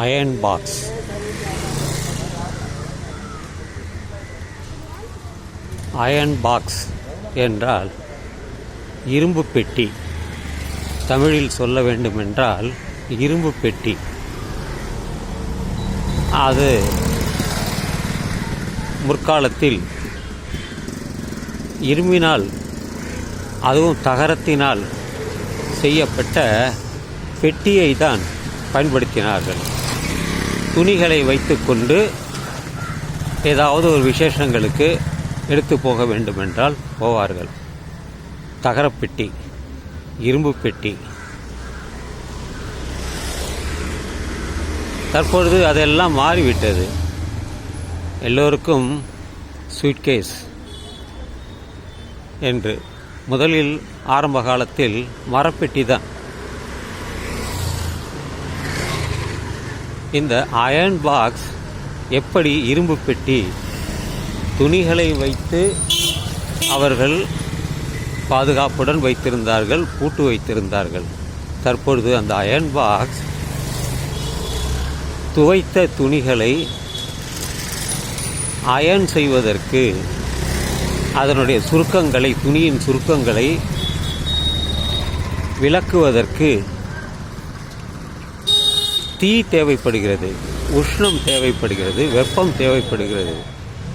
Iron box iron box என்றால் இரும்பு பெட்டி. தமிழில் சொல்ல வேண்டுமென்றால் இரும்பு பெட்டி. அது முற்காலத்தில் இரும்பினால் அதுவும் தகரத்தினால் செய்யப்பட்ட பெட்டியை தான் பயன்படுத்தினார்கள். துணிகளை வைத்துக்கொண்டு ஏதாவது ஒரு விசேஷங்களுக்கு எடுத்து போக வேண்டுமென்றால் போவார்கள். தகரப்பெட்டி இரும்பு பெட்டி தற்பொழுது அதெல்லாம் மாறிவிட்டது. எல்லோருக்கும் ஸ்வீட்கேஸ் என்று. முதலில் ஆரம்ப காலத்தில் மரப்பெட்டி தான். இந்த அயர்ன் பாக்ஸ் எப்படி இரும்பு பெட்டி துணிகளை வைத்து அவர்கள் பாதுகாப்புடன் வைத்திருந்தார்கள் பூட்டு வைத்திருந்தார்கள். தற்பொழுது அந்த அயர்ன் பாக்ஸ் துவைத்த துணிகளை அயர்ன் செய்வதற்கு அதனுடைய சுருக்கங்களை துணியின் சுருக்கங்களை விளக்குவதற்கு தீ தேவைப்படுகிறது உஷ்ணம் தேவைப்படுகிறது வெப்பம் தேவைப்படுகிறது.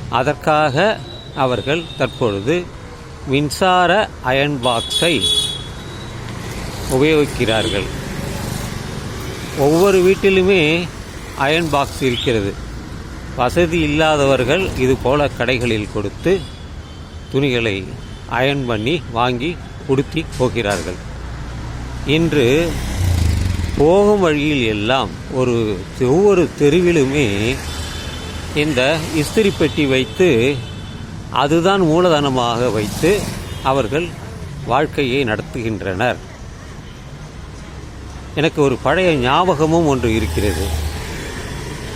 அதற்காக அவர்கள் தற்பொழுது மின்சார அயன் பாக்ஸை உபயோகிக்கிறார்கள். ஒவ்வொரு வீட்டிலுமே அயன் பாக்ஸ் இருக்கிறது. வசதி இல்லாதவர்கள் இது போல கடைகளில் கொடுத்து துணிகளை அயன் பண்ணி வாங்கி உடுத்தி போகிறார்கள். இன்று போகும் வழியில் எல்லாம் ஒரு ஒவ்வொரு தெருவிலுமே இந்த இஸ்திரி பெட்டி வைத்து அதுதான் மூலதனமாக வைத்து அவர்கள் வாழ்க்கையை நடத்துகின்றனர். எனக்கு ஒரு பழைய ஞாபகமும் ஒன்று இருக்கிறது.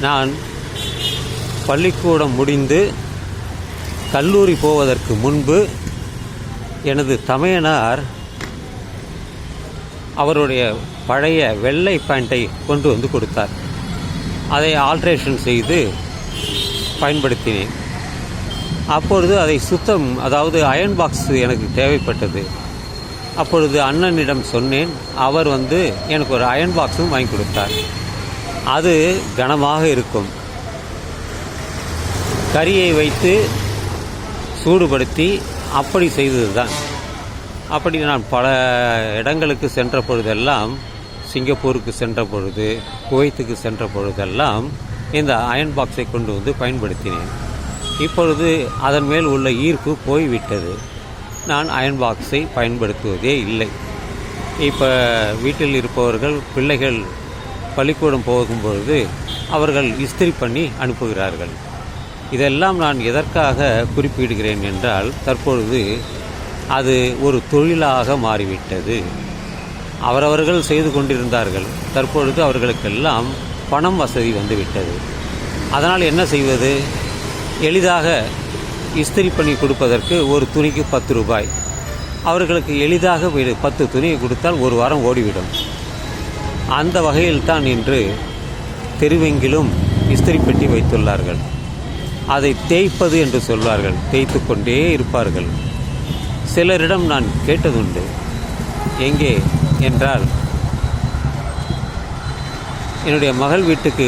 நான் பள்ளிக்கூடம் முடிந்து கல்லூரி போவதற்கு முன்பு எனது தமையனார் அவருடைய பழைய வெள்ளை பேண்ட்டை கொண்டு வந்து கொடுத்தார். அதை ஆல்ட்ரேஷன் செய்து பயன்படுத்தினேன். அப்பொழுது அதை சுத்தம் அதாவது அயன் பாக்ஸ் எனக்கு தேவைப்பட்டது. அப்பொழுது அண்ணனிடம் சொன்னேன் அவர் வந்து எனக்கு ஒரு அயன் பாக்ஸும் வாங்கி கொடுத்தார். அது கனமாக இருக்கும். கறியை வைத்து சூடுபடுத்தி அப்படி செய்தது தான் அப்படி நான் பல இடங்களுக்கு சென்ற பொழுதெல்லாம் சிங்கப்பூருக்கு சென்ற பொழுது குவைத்துக்கு சென்ற பொழுதெல்லாம் இந்த அயன் பாக்ஸை கொண்டு வந்து பயன்படுத்தினேன். இப்பொழுது அதன் மேல் உள்ள ஈர்ப்பு போய்விட்டது. நான் அயன் பாக்ஸை பயன்படுத்துவதே இல்லை. இப்போ வீட்டில் இருப்பவர்கள் பிள்ளைகள் பள்ளிக்கூடம் போகும்பொழுது அவர்கள் இஸ்திரி பண்ணி அனுப்புகிறார்கள். இதெல்லாம் நான் எதற்காக குறிப்பிடுகிறேன் என்றால் தற்பொழுது அது ஒரு தொழிலாக மாறிவிட்டது. அவரவர்கள் செய்து கொண்டிருந்தார்கள். தற்பொழுது அவர்களுக்கெல்லாம் பணம் வசதி வந்துவிட்டது. அதனால் என்ன செய்வது? எளிதாக இஸ்திரி பண்ணி கொடுப்பதற்கு ஒரு துணிக்கு பத்து ரூபாய். அவர்களுக்கு எளிதாக பத்து துணியை கொடுத்தால் ஒரு வாரம் ஓடிவிடும். அந்த வகையில்தான் இன்று தெருவெங்கிலும் இஸ்திரி பெட்டி வைத்துள்ளார்கள். அதை தேய்ப்பது என்று சொல்வார்கள். தேய்த்து கொண்டே இருப்பார்கள். சிலரிடம் நான் கேட்டதுண்டு எங்கே? என்றால் என்னுடைய மகள் வீட்டுக்கு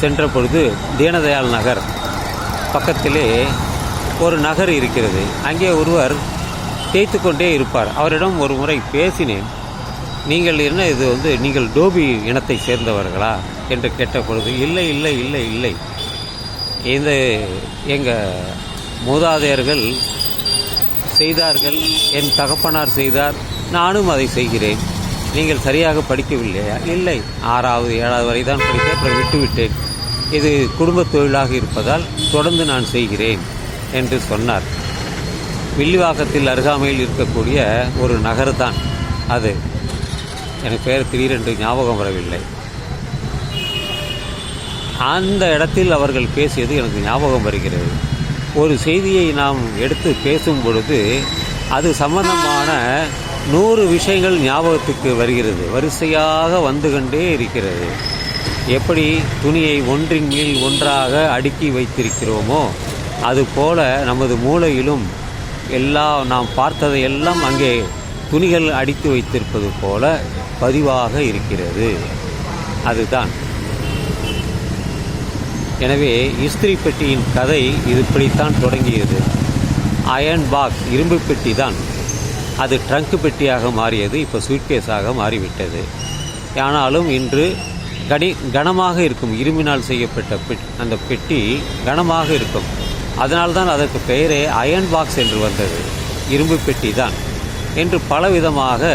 சென்ற பொழுது தீனதயாள் நகர் பக்கத்திலே ஒரு நகர் இருக்கிறது. அங்கே ஒருவர் தேய்த்து கொண்டே இருப்பார். அவரிடம் ஒரு முறை பேசினேன். நீங்கள் என்ன இது வந்து நீங்கள் டோபி இனத்தை சேர்ந்தவர்களா? என்று கேட்ட பொழுது இல்லை இல்லை இல்லை இல்லை. இந்த எங்கள் மூதாதையர்கள் செய்தார்கள் என் தகப்பனார் செய்தார் நானும் அதை செய்கிறேன். நீங்கள் சரியாக படிக்கவில்லையா? இல்லை. ஆறாவது ஏழாவது வரை தான் படித்தேன் அப்புறம் விட்டுவிட்டேன். இது குடும்பத் தொழிலாக இருப்பதால் தொடர்ந்து நான் செய்கிறேன் என்று சொன்னார். வில்லிவாக்கத்தில் அருகாமையில் இருக்கக்கூடிய ஒரு நகர் தான் அது. எனக்கு பேர் திடீரென்று ஞாபகம் வரவில்லை. அந்த இடத்தில் அவர்கள் பேசியது எனக்கு ஞாபகம் வருகிறது. ஒரு செய்தியை நாம் எடுத்து பேசும் பொழுது அது சம்பந்தமான நூறு விஷயங்கள் ஞாபகத்துக்கு வருகிறது. வரிசையாக வந்து கொண்டே இருக்கிறது. எப்படி துணியை ஒன்றின் மேல் ஒன்றாக அடுக்கி வைத்திருக்கிறோமோ அதுபோல நமது மூளையிலும் எல்லா நாம் பார்த்ததை எல்லாம் அங்கே துணிகள் அடித்து வைத்திருப்பது போல பதிவாக இருக்கிறது. அதுதான். எனவே இஸ்திரி பெட்டியின் கதை இது இப்படித்தான் தொடங்கியது. அயர்ன் பாக்ஸ் இரும்பு பெட்டி தான். அது ட்ரங்க் பெட்டியாக மாறியது இப்போ சூட்கேஸாக மாறிவிட்டது. ஆனாலும் இன்று கடி கனமாக இருக்கும் இரும்பினால் செய்யப்பட்ட பெட் அந்த பெட்டி கனமாக இருக்கும். அதனால்தான் அதற்கு பெயரே அயர்ன் பாக்ஸ் என்று வந்தது. இரும்பு பெட்டி தான். என்று பலவிதமாக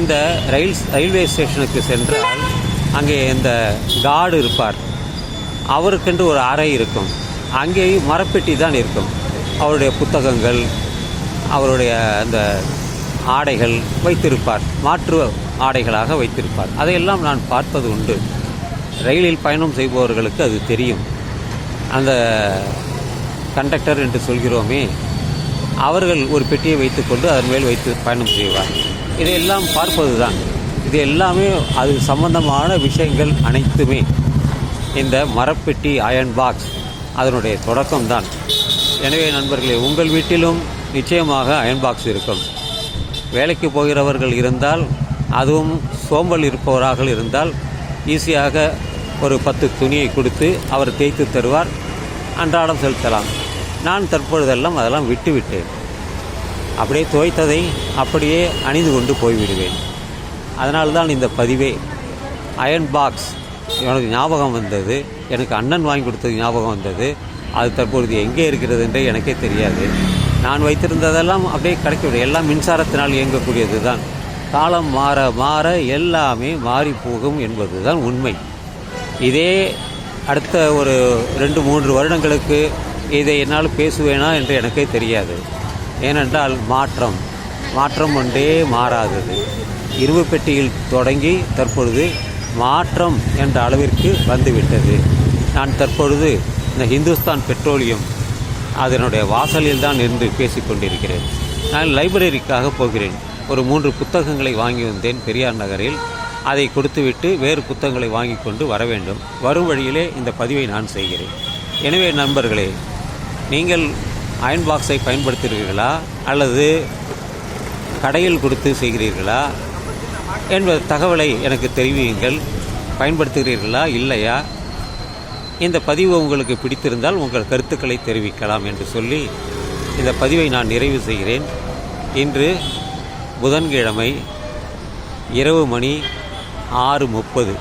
இந்த ரயில் ரயில்வே ஸ்டேஷனுக்கு சென்றால் அங்கே இந்த கார்டு இருப்பார். அவருக்கென்று ஒரு அறை இருக்கும். அங்கேயும் மரப்பெட்டி தான் இருக்கும். அவருடைய புத்தகங்கள் அவருடைய அந்த ஆடைகள் வைத்திருப்பார். மாற்று ஆடைகளாக வைத்திருப்பார். அதையெல்லாம் நான் பார்ப்பது உண்டு. ரயிலில் பயணம் செய்பவர்களுக்கு அது தெரியும். அந்த கண்டக்டர் என்று சொல்கிறோமே அவர்கள் ஒரு பெட்டியை வைத்துக்கொண்டு அதன் மேல் வைத்து பயணம் செய்வார். இதையெல்லாம் பார்ப்பது தான் இது எல்லாமே அது சம்பந்தமான விஷயங்கள் அனைத்துமே. இந்த மரப்பெட்டி அயர்ன் பாக்ஸ் அதனுடைய தொடக்கம்தான். எனவே நண்பர்களே உங்கள் வீட்டிலும் நிச்சயமாக அயர்ன் பாக்ஸ் இருக்கும். வேலைக்கு போகிறவர்கள் இருந்தால் அதுவும் சோம்பல் இருப்பவராக இருந்தால் ஈஸியாக ஒரு பத்து துணியை கொடுத்து அவர் தேய்த்து தருவார் அன்றாடம் செலுத்தலாம். நான் தற்பொழுதெல்லாம் அதெல்லாம் விட்டுவிட்டேன். அப்படியே துவைத்ததை அப்படியே அணிந்து கொண்டு போய்விடுவேன். அதனால்தான் இந்த பதிவே. அயர்ன் பாக்ஸ் எனக்கு ஞாபகம் வந்தது. எனக்கு அண்ணன் வாங்கி கொடுத்தது ஞாபகம் வந்தது. அது தற்பொழுது எங்கே இருக்கிறது என்றே எனக்கே தெரியாது. நான் வைத்திருந்ததெல்லாம் அப்படியே கிடைக்கவில்லை. எல்லாம் மின்சாரத்தினால் இயங்கக்கூடியது தான் காலம் மாற மாற எல்லாமே மாறி போகும் என்பது தான் உண்மை. இதே அடுத்த ஒரு ரெண்டு மூன்று வருடங்களுக்கு இதை என்னால் பேசுவேனா என்று எனக்கே தெரியாது. ஏனென்றால் மாற்றம். மாற்றம் ஒன்றே மாறாதது. இரும்பு பெட்டியில் தொடங்கி தற்பொழுது மாற்றம் என்ற அளவிற்கு வந்துவிட்டது. நான் தற்பொழுது இந்த ஹிந்துஸ்தான் பெட்ரோலியம் அதனுடைய வாசலில் தான் இருந்து பேசிக் கொண்டிருக்கிறேன். நான் லைப்ரரிக்காக போகிறேன். ஒரு மூன்று புத்தகங்களை வாங்கி வந்தேன் பெரியார் நகரில். அதை கொடுத்துவிட்டு வேறு புத்தகங்களை வாங்கி கொண்டு வர வேண்டும். வரும் வழியிலே இந்த பதிவை நான் செய்கிறேன். எனவே நண்பர்களே நீங்கள் அயன் பாக்ஸை பயன்படுத்துகிறீர்களா? அல்லது கடையில் கொடுத்து செய்கிறீர்களா? என்பது தகவலை எனக்கு தெரிவியுங்கள். பயன்படுத்துகிறீர்களா? இல்லையா? இந்த பதிவு உங்களுக்கு பிடித்திருந்தால் உங்கள் கருத்துக்களை தெரிவிக்கலாம் என்று சொல்லி இந்த பதிவை நான் நிறைவு செய்கிறேன். இன்று புதன்கிழமை இரவு மணி ஆறு முப்பது.